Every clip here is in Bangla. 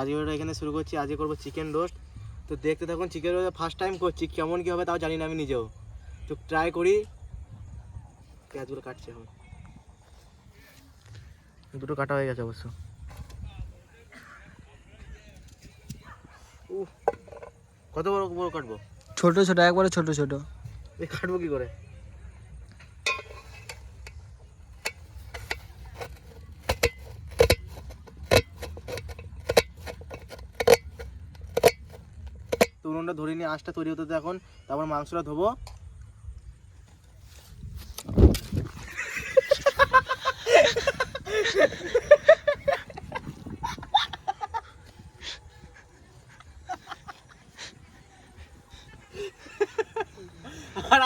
আজকে ভিডিওটা এখানে শুরু করছি। আজকে করব চিকেন রোস্ট তো দেখতে থাকুন চিকেন রোস্ট ফার্স্ট টাইম করছি কেমন কী হবে তাও জানি না আমি নিজেও। তো ট্রাই করি। পেঁয়াজগুলো কাটছি এখন। দুটো কাটা হয়ে গেছে অবশ্য। উফ, কত বড় বড় কাটবো? ছোট ছোট একবারে ছোট ছোট। কাটবো কি করে? তো ধরে নিয়ে আঁচটা তৈরি হতে এখন তারপর মাংসটা ধোবো। আর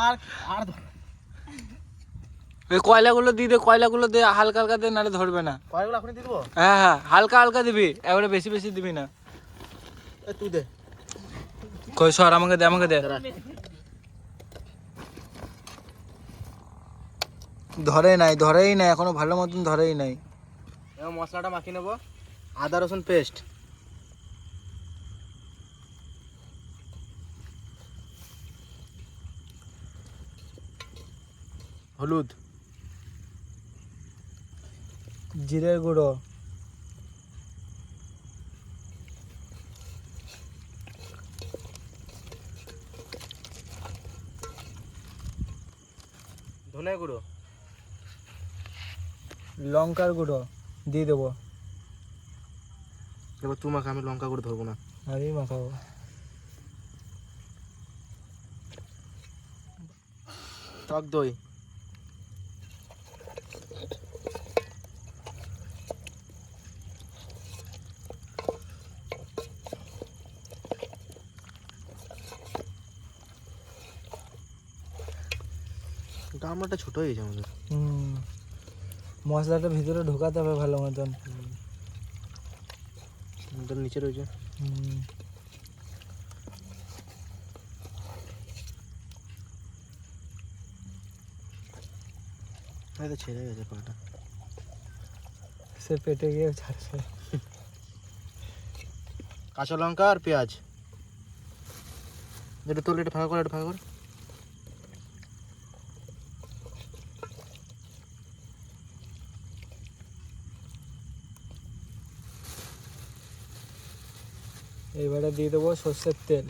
আর আর ওই কয়লাগুলো দিয়ে দে কয়লাগুলো দে হালকা হালকা দে নাহলে ধরবে না। কয়গুলো এখন দিয়ে দেবো? হ্যাঁ হ্যাঁ হালকা হালকা দিবি এবারে বেশি বেশি দিবি না। এ, তুই দে। কই সর আমাকে দে আমাকে দে। ধরেই নাই ধরেই নাই এখনও ভালো মতন ধরেই নাই। এবার মশলাটা মাখিয়ে নেব। আদা রসুন পেস্ট হলুদ। জিরের গুঁড়ো। ধনে গুঁড়ো। লঙ্কার গুঁড়ো দিয়ে দেবো। এবার তুই মাখা আমি লঙ্কা গুঁড়ো ধরবো না। আরই মাখাবো। টক দই। গামলাটা ছোট হয়ে গেছে আমাদের। মশলাটা ভিতরে ঢোকাতে হবে ভালো মতন। আমাদের নিচে রয়েছে। হয়তো ছেড়ে গেছে কলটা সে পেটে গিয়ে ছাড়ছে। কাঁচা লঙ্কা আর পেঁয়াজ। এটা তোলে এটা ফাঁকা করে এটা ফাঁকা করে। এবারে দিয়ে দেবো সর্ষের তেল।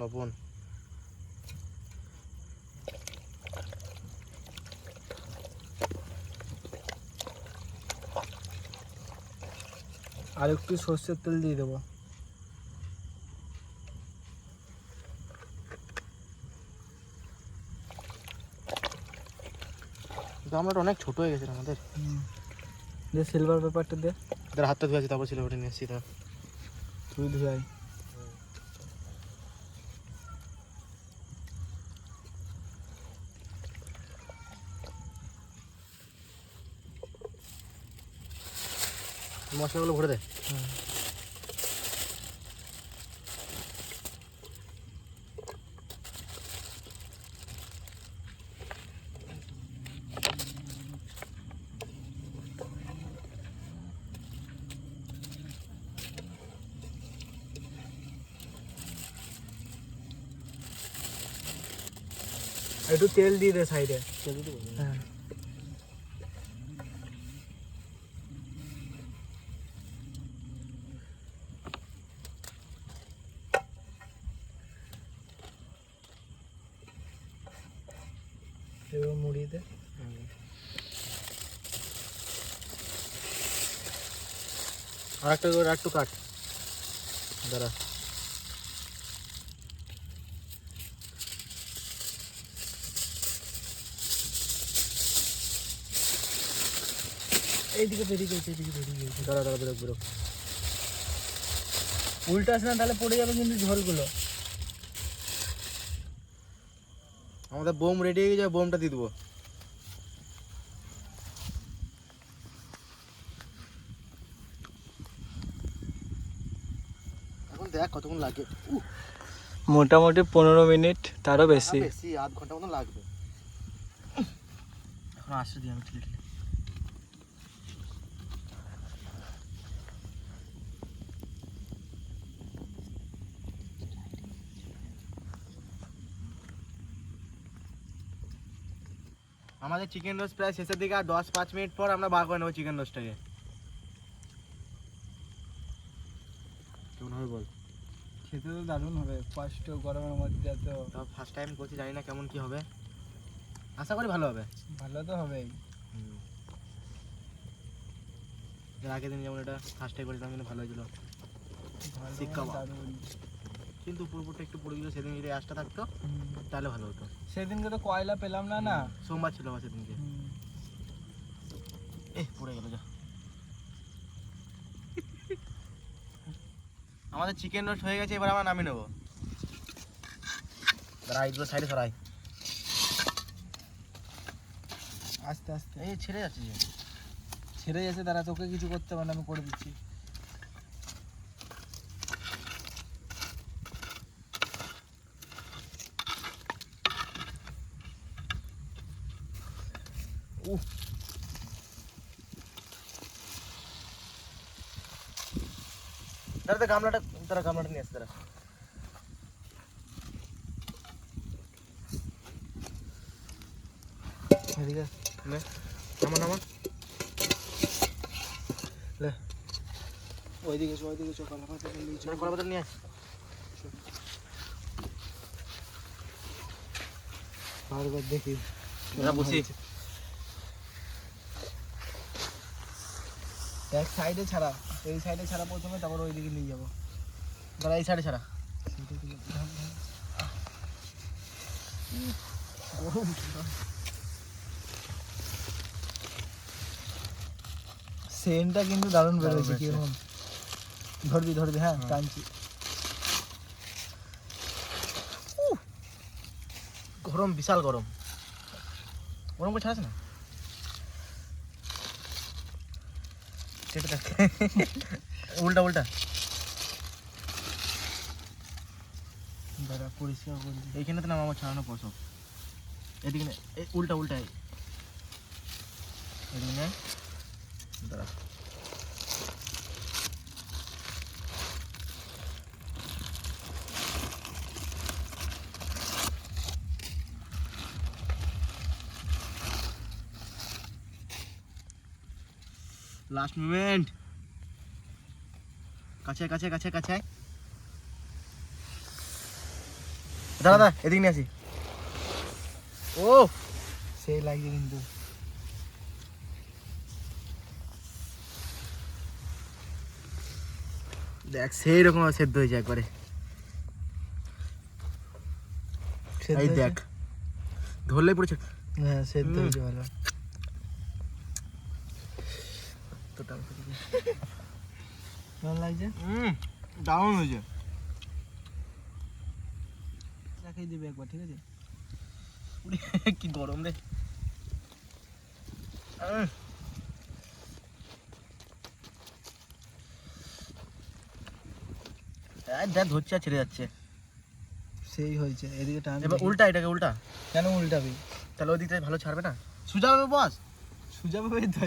লবণ আর একটু সর্ষের তেল দিয়ে দেবো। গামলাটা অনেক ছোট হয়ে গেছে আমাদের। সিলভার পেপারটা দে। তার হাতটা ধুয়ে আছে তারপর ওটা নিয়ে এসেছি তার তুই ধুয়াই মশলাগুলো ভরে দে। একটু তেল দিয়ে দে সাইডে। হ্যাঁ এবার মুড়িয়ে বাড়িতে আর একটা করে একটু কাট। দাঁড়া। এইদিকে বেরিয়ে গেছে, এইদিকে বেরিয়ে গেছে। দাঁড়া দাঁড়া বেরোক বেরোক উল্টাস না, তাহলে পড়ে যাবে কিন্তু ঝড়গুলো। আমাদের বোম রেডি হয়ে গেছে, বোমটা দিয়ে দেবো। দেখ কতক্ষণ লাগে। উহ, মোটামুটি পনেরো মিনিট তারও না, বেশি। বেশি আধ ঘণ্টা মতন লাগবে। এখন আসছে দিয়ে আমি ঠেলে ঠেলে আমাদের চিকেন রোস্ট প্রায় শেষের দিকে আর দশ পাঁচ মিনিট পর আমরা বার করে নেব চিকেন রোস্টটাকে কেমন হবে বল খেতে তো দারুণ হবে ফার্স্ট গরমের মধ্যে তাও ফার্স্ট টাইম করছি জানি না কেমন কি হবে। আশা করি ভালো হবে। ভালো তো হবেই। এর আগের দিন যেমন এটা ফার্স্ট টাইম করেছিলাম কিন্তু ভালো হয়েছিল। কিন্তু উপর উপরটা একটু পড়ে গেল সেদিন যদি আশটা থাকতো তাহলে ভালো হতো। সেদিনকে তো কয়লা পেলাম না না? সোমবার ছিল আমার সেদিনকে। এ পড়ে গেল যা। আমাদের চিকেন রোস্ট হয়ে গেছে এবার আমরা নামিয়ে নেব। সাইডে সরাই। আস্তে আস্তে। এই ছেড়ে যাচ্ছে যে। ছেড়ে যাচ্ছে তারা তোকে কিছু করতে পারে আমি করে দিচ্ছি। দাঁড়া দাঁড়া, গামলাটা তারা গামলাটা নিয়ে আসছে তারা। এদিকে লে নামা নামা। লে। ওইদিকে এসো, ওইদিকে এসো, কলা পাতা নিয়ে এসো। চল কলা পাতা নিয়ে আয়। বারবার দেখি। বসি এক সাইডে ছাড়া এই সাইডে ছাড়া প্রথমে তারপর ওইদিকে নিয়ে যাব। দাঁড়া এই সাইডে ছাড়া। সেন্টটা কিন্তু দারুণ বেরোচ্ছে। কীরকম? ধরবি ধরবি হ্যাঁ হ্যাঁ। টানছি। গরম বিশাল গরম। গরম করে ছাড়াস না সেটা দেখ উল্টা উল্টা দাদা পরিষ্কার করে। এইখানে তো নাম আমার ছাড়ানো পর সব এদিকে উল্টা উল্টা। এদিকে নে। লাস্ট মুভমেন্ট কাছে কাছে কাছে কাছে। দাঁড়া দাঁড়া এদিকে নিয়ে আসি। ও সেই লাগছে কিন্তু। দেখ সেই রকম সেদ্ধ হয়েছে একবারে। এই দেখ ধরলেই পড়েছে। হ্যাঁ সেদ্ধ। হয়েছে ভালো। কেমন লাগছে? হুম দারুণ হয়েছে। দিবি একবার ঠিক আছে? কি গরম রে। ধরছে ছেড়ে যাচ্ছে। সেই হয়েছে এদিকে টান এবার উল্টা এটাকে উল্টা। কেন উল্টাবি? তাহলে ওই দিকটায় ভালো ছাড়বে না। সুজা হবে বস। সুজা ভাবে তো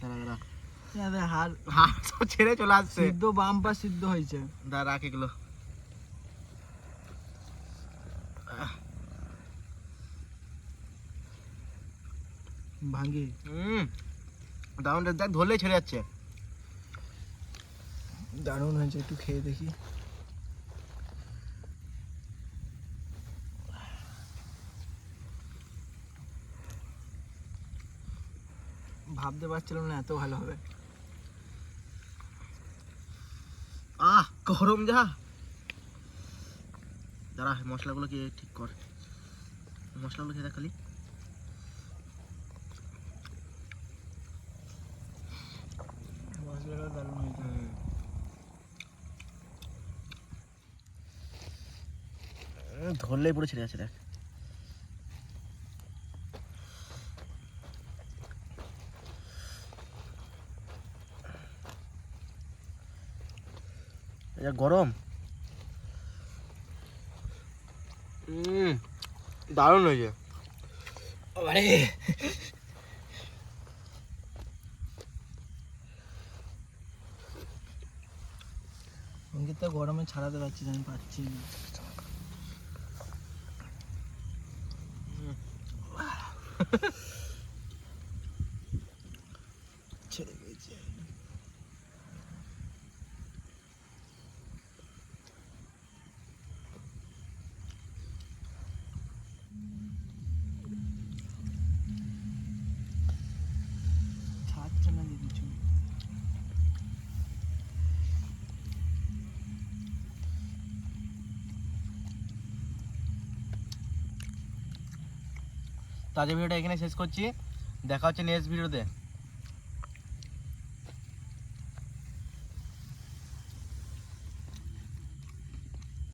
দাঁড়া দাঁড়া। আরে হার ছেড়ে চলে আসছে। সিদ্ধ বাম পা সিদ্ধ হয়েছে। দাঁড়া রাখ এগুলো। ভাঙি হুম। দারুণ দেখ ধরলেই ছেড়ে যাচ্ছে। দারুণ হয়েছে একটু খেয়ে দেখি। ভাবতে পারছিলাম না এত ভালো হবে। আহ গরম যা। দাঁড়া মশলাগুলোকে ঠিক কর। মশলাগুলো খেয়ে খালি। ধরলেই পুরো ছেড়ে আছে দেখ। এটা গরম হুম দারুণ হয়েছে আরে অঙ্কিত তো গরমে ছাড়াতে পারছি না, আমি পাচ্ছি না তো আজকের ভিডিওটা এখানে শেষ করছি। দেখা হচ্ছে নেক্সট ভিডিওতে।